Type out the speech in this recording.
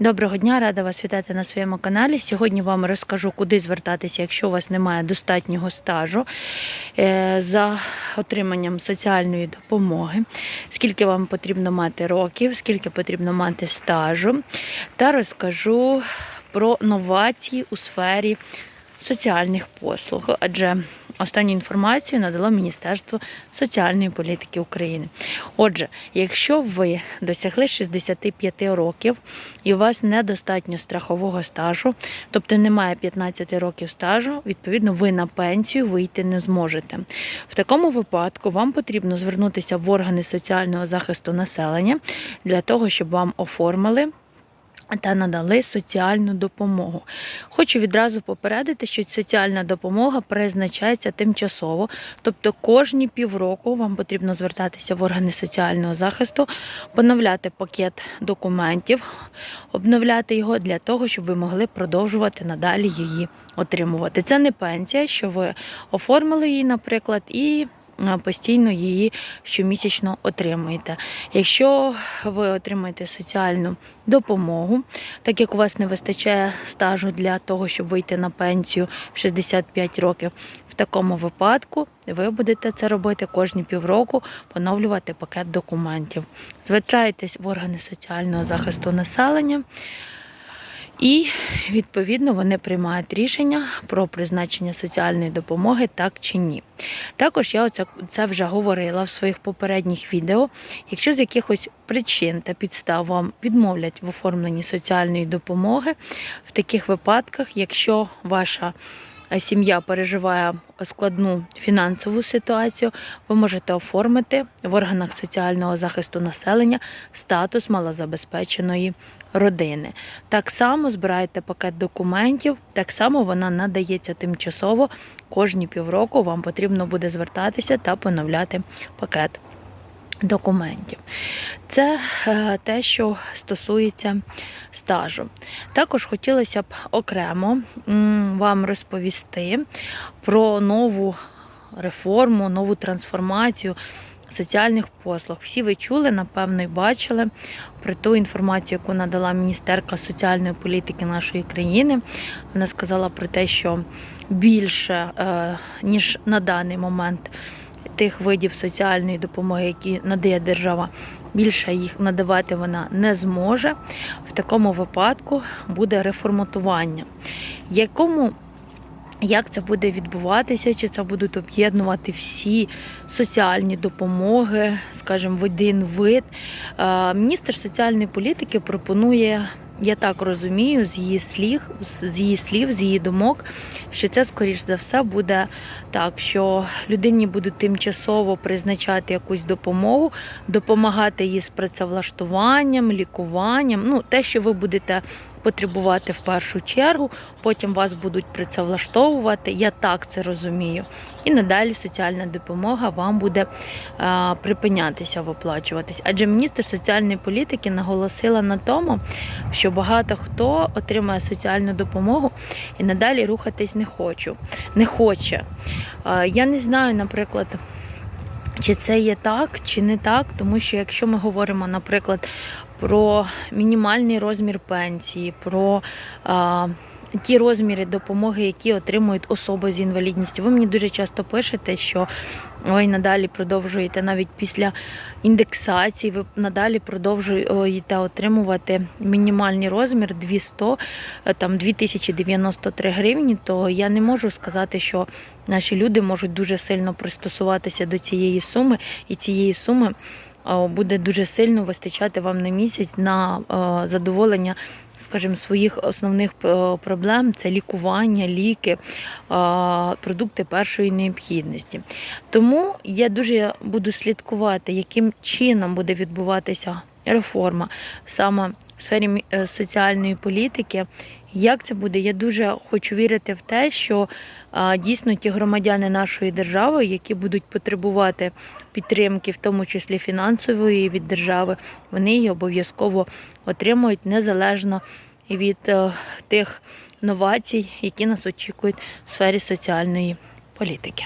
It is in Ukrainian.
Доброго дня, рада вас вітати на своєму каналі. Сьогодні вам розкажу, куди звертатися, якщо у вас немає достатнього стажу е, за отриманням соціальної допомоги, скільки вам потрібно мати років, скільки потрібно мати стажу, та розкажу про новації у сфері соціальних послуг, адже останню інформацію надало Міністерство соціальної політики України. Отже, якщо ви досягли 65 років і у вас недостатньо страхового стажу, тобто немає 15 років стажу, відповідно, ви на пенсію вийти не зможете. В такому випадку вам потрібно звернутися в органи соціального захисту населення для того, щоб вам оформили та надали соціальну допомогу. Хочу відразу попередити, що соціальна допомога призначається тимчасово, тобто кожні півроку вам потрібно звертатися в органи соціального захисту, поновляти пакет документів, обновляти його для того, щоб ви могли продовжувати надалі її отримувати. Це не пенсія, що ви оформили її, наприклад, і постійно її щомісячно отримуєте. Якщо ви отримаєте соціальну допомогу, так як у вас не вистачає стажу для того, щоб вийти на пенсію в 65 років, в такому випадку ви будете це робити кожні півроку, поновлювати пакет документів. Звертайтесь в органи соціального захисту населення. І відповідно вони приймають рішення про призначення соціальної допомоги так чи ні. Також я оце, це вже говорила в своїх попередніх відео. Якщо з якихось причин та підстав вам відмовлять в оформленні соціальної допомоги, в таких випадках, якщо ваша сім'я переживає складну фінансову ситуацію, ви можете оформити в органах соціального захисту населення статус малозабезпеченої родини. Так само збираєте пакет документів, так само вона надається тимчасово. Кожні півроку вам потрібно буде звертатися та поновляти пакет документів. Це е, те, що стосується стажу. Також хотілося б окремо вам розповісти про нову реформу, нову трансформацію соціальних послуг. Всі ви чули, напевно, і бачили про ту інформацію, яку надала міністерка соціальної політики нашої країни. Вона сказала про те, що більше, е, ніж на даний момент тих видів соціальної допомоги, які надає держава, більше їх надавати вона не зможе. В такому випадку буде реформатування. Якому як це буде відбуватися? Чи це будуть об'єднувати всі соціальні допомоги, скажімо, в один вид? Е, Міністр соціальної політики пропонує, я так розумію, з її слів, з її слів, з її думок, що це, скоріш за все, буде так, що людині будуть тимчасово призначати якусь допомогу, допомагати їй з працевлаштуванням, лікуванням. Ну, те, що ви будете потребувати в першу чергу, потім вас будуть працевлаштовувати. Я так це розумію. І надалі соціальна допомога вам буде а, припинятися виплачуватись. Адже міністр соціальної політики наголосила на тому, що багато хто отримує соціальну допомогу і надалі рухатись не хочу, не хоче. Я не знаю, наприклад. Чи це є так, чи не так, тому що якщо ми говоримо, наприклад, про мінімальний розмір пенсії, про а, ті розміри допомоги, які отримують особи з інвалідністю. Ви мені дуже часто пишете, що ви надалі продовжуєте навіть після індексації, ви надалі продовжуєте отримувати мінімальний розмір 200, там 2093 гривні, то я не можу сказати, що наші люди можуть дуже сильно пристосуватися до цієї суми і цієї суми. Буде дуже сильно вистачати вам на місяць на е, задоволення, скажімо, своїх основних е, проблем це лікування, ліки, е, продукти першої необхідності. Тому я дуже буду слідкувати, яким чином буде відбуватися реформа саме в сфері соціальної політики. Як це буде? Я дуже хочу вірити в те, що а, дійсно ті громадяни нашої держави, які будуть потребувати підтримки, в тому числі фінансової від держави, вони її обов'язково отримують незалежно від а, тих новацій, які нас очікують в сфері соціальної політики.